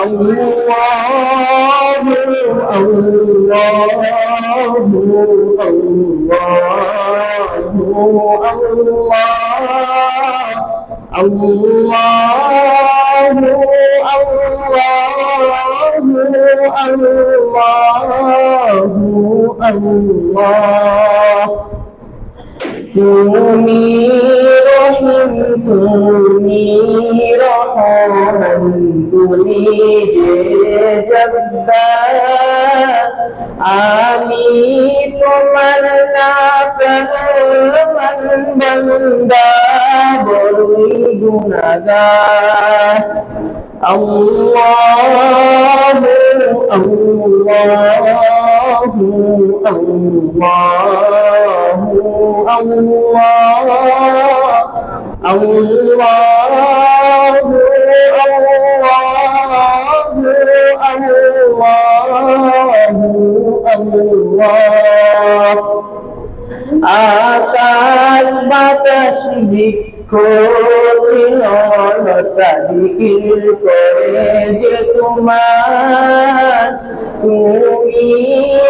الله الله الله الله الله الله তুমি যে জগদা আমি তোমার নাফরমান্দা বড়ই গুণাগার। আল্লাহ আল্লাহ আল্লাহ আকাশ বাতাস বৃক্ষির করে যে তোমার তুমি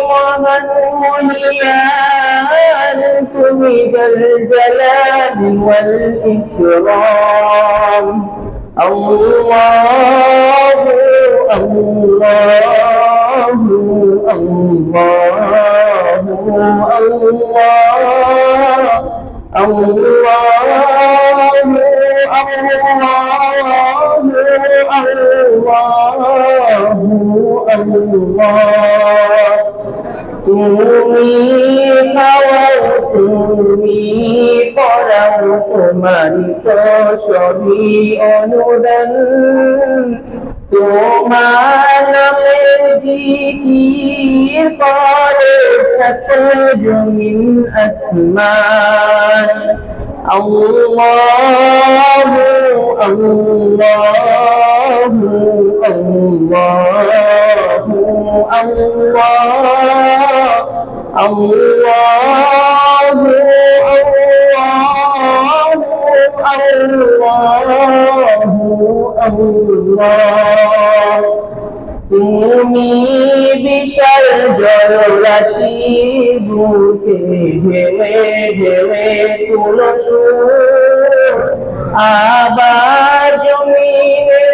মহান মহিলার তুমি জল জলাল ইকরাম আল্লাহ। الله তুমি খাওয়াও তুমি পড়াও তোমারই তো সবই অনুদান তোমার নামের জিকির করে সকল জমিন আসমান الله الله الله الله الله الله الله তুমি বিশাল জলরাশি বুকে ঢেলে ঢেলে তুলো আবার জমিনে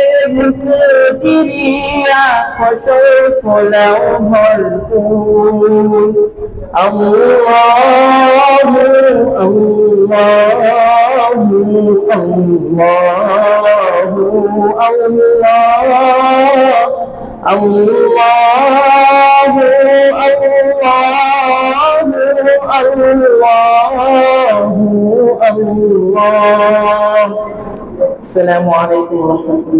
চিরিয়া ফসল ফলাও ভরপুর। আল্লাহু আল্লাহু আল্লাহু আল্লাহ। الله الله الله الله. السلام عليكم ورحمة الله.